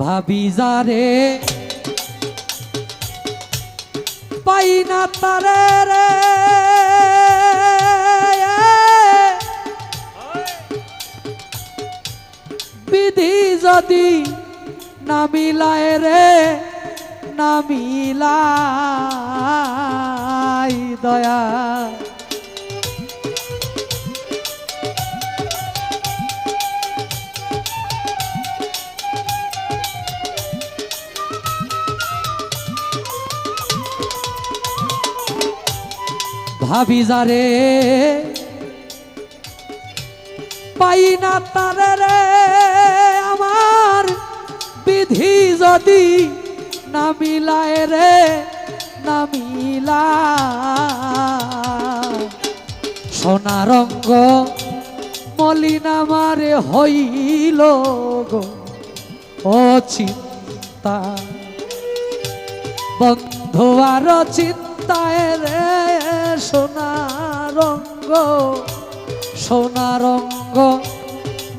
ভাবি যারে পাই না তারে রে। বিধি যদি না মিলায় রে না মিলাই দয়া। ভাবি যারে পাই না তারে রে। আমার বিধি যদি না মিলায় রে, না মিলা সোনা রঙ্গ মলিনামারে হইল ও চিন্তা, বন্ধু আর চিন্তায় রে। সোনা রঙ্গ সোনা রঙ্গ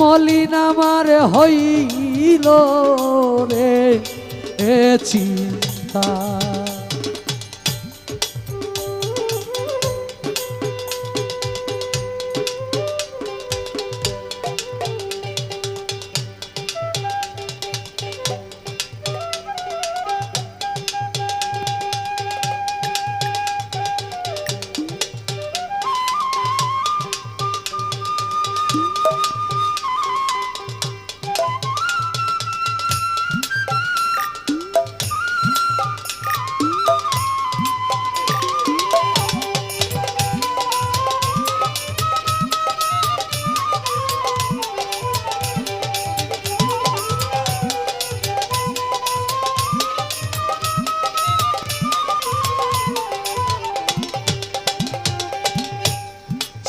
মলিনামার হইল রে এ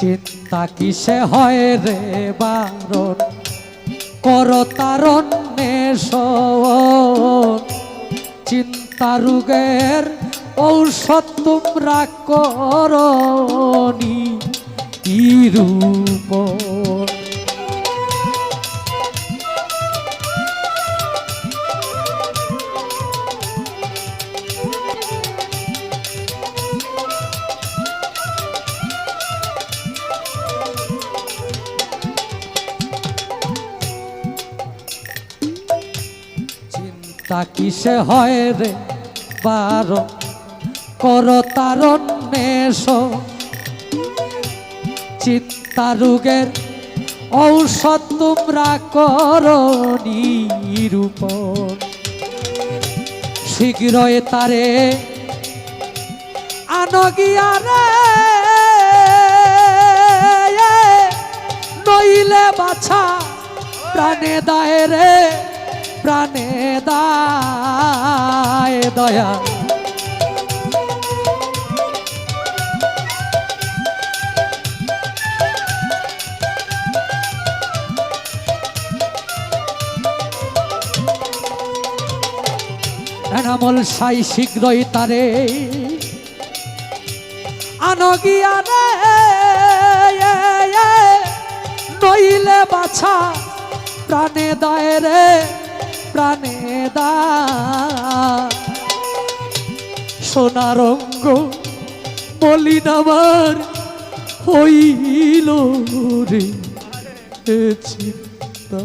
চিন্তা কিসে হয় রে বারণ কর তারণ চিন্তা রোগের ঔষধ তোমরা করনি রূপ চিন্তা কিসে হয় রে? বারণ কর তারণ চিন্তা রোগের ঔষধ তোমরা করনি রূপ শীঘ্রই তারে আনগিয়া রে। নইলে বাছা প্রাণে দায় রে। প্রাণে দায় দয়া। এনামল সাই শীঘ্রই তারে আনগিয়া রে নইলে বাছা প্রাণে দায় রে। প্রাণে দা। সোনারঙ্গ বলিদাবার হইল রে চিন্তা।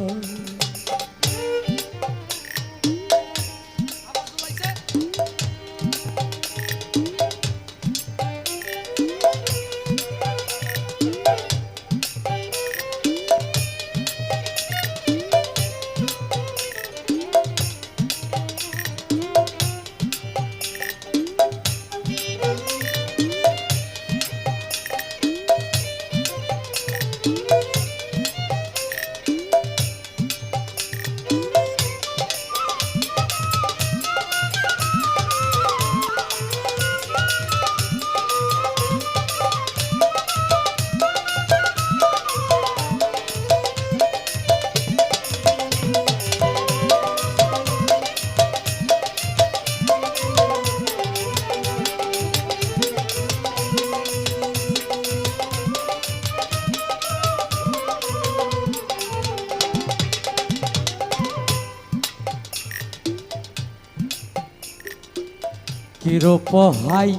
কিরোপহাই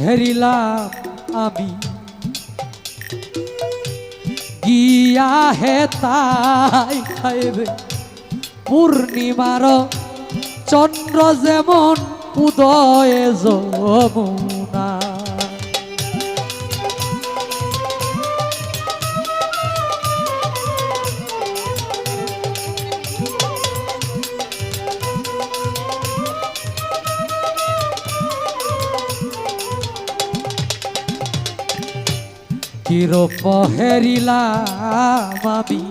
হেরিলাম আমি গিয়া হে তাই খাইবে পূর্ণিমার চন্দ্র যেমন উদয়ে যমুনা। কিরূপ হেরিলাম আমি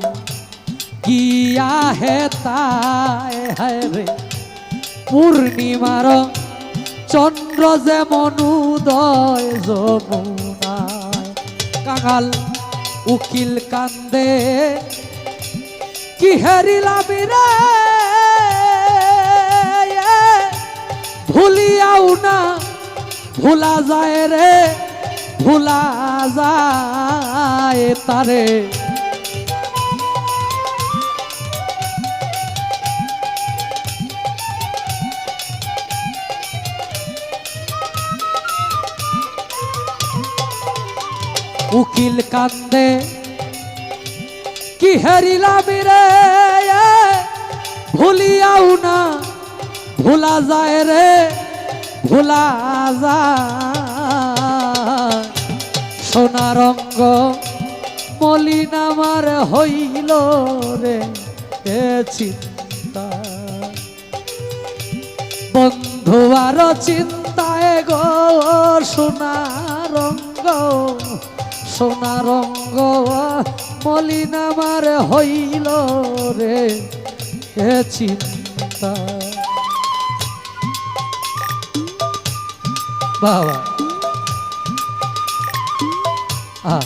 গিয়া হে তাই রে? পূর্ণিমার চন্দ্র যেমন উদয়, যমুনায় কাঙাল উকিল কান্দে, কি হেরিলাম রে ভুলিয়াও না, ভুলা যায় রে, ভুলা যায় তারে। উকিল কান্দে কি হেরিলাম রে ভুলিয়াও না ভুলা যায় রে ভুলা যায় সোনা রঙ্গ মলিন আমার হইল রে, এ চিন্তা। বন্ধু আর চিন্তায় গো, সোনা রঙ্গ সোনা রঙ্গ মলিন আমার হইল রে, এ চিন্তা। বাবা। আ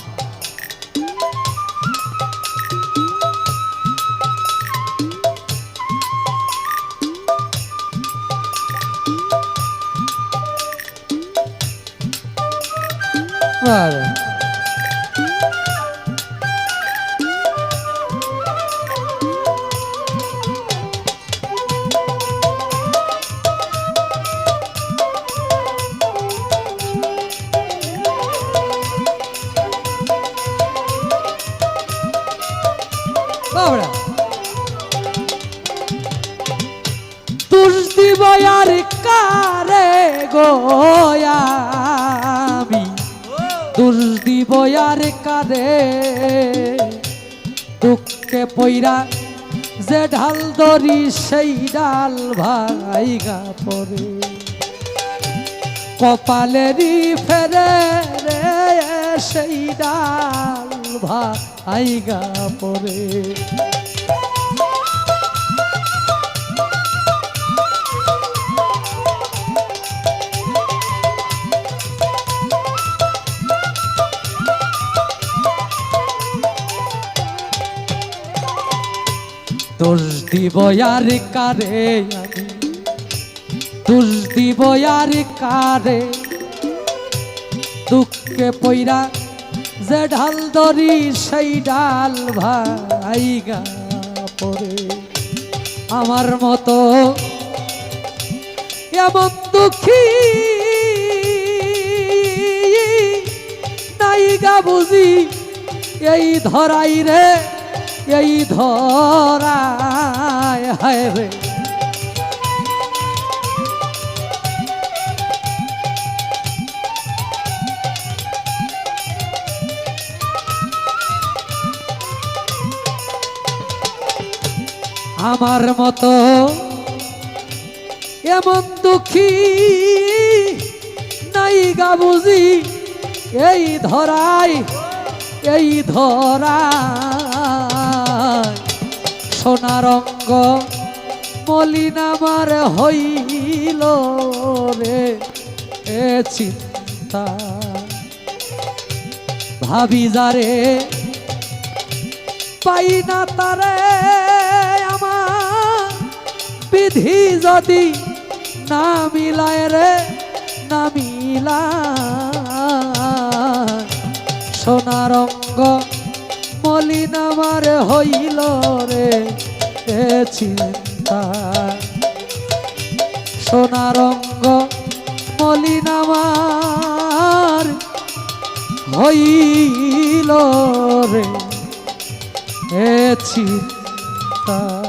কারে গোয়ামি তুষ দিব আর কারে দুঃখে পইরা যে ঢাল দরি সেই ডাল ভাইগা পরে। কপালেরই ফেরে রে, সেই ডাল ভাইগা পরে। দোষ দিব আর কারে? দোষ দিব আর কারে? দুঃখে পইরা যে ঢাল দরি সেই ডাল ভাইগা পরে আমার মতো এমন দুঃখী নাইগা বুঝি, এই ধরাই রে এই ধরায় হায় রে। আমার মতো এমন দুঃখী নাই গা বুঝি, এই ধরাই এই ধরাই সোনা রঙ্গ মলিন আমার হইল রে, এ চিন্তা। ভাবি যারে পাই না তারে আমার। বিধি যদি না মিলায় রে, না মিলায়। সোনা রঙ্গ মলিন আমার হইল রে চিন্তা। সোনারঙ্গ মলিন আমার হইল রে চিন্তা।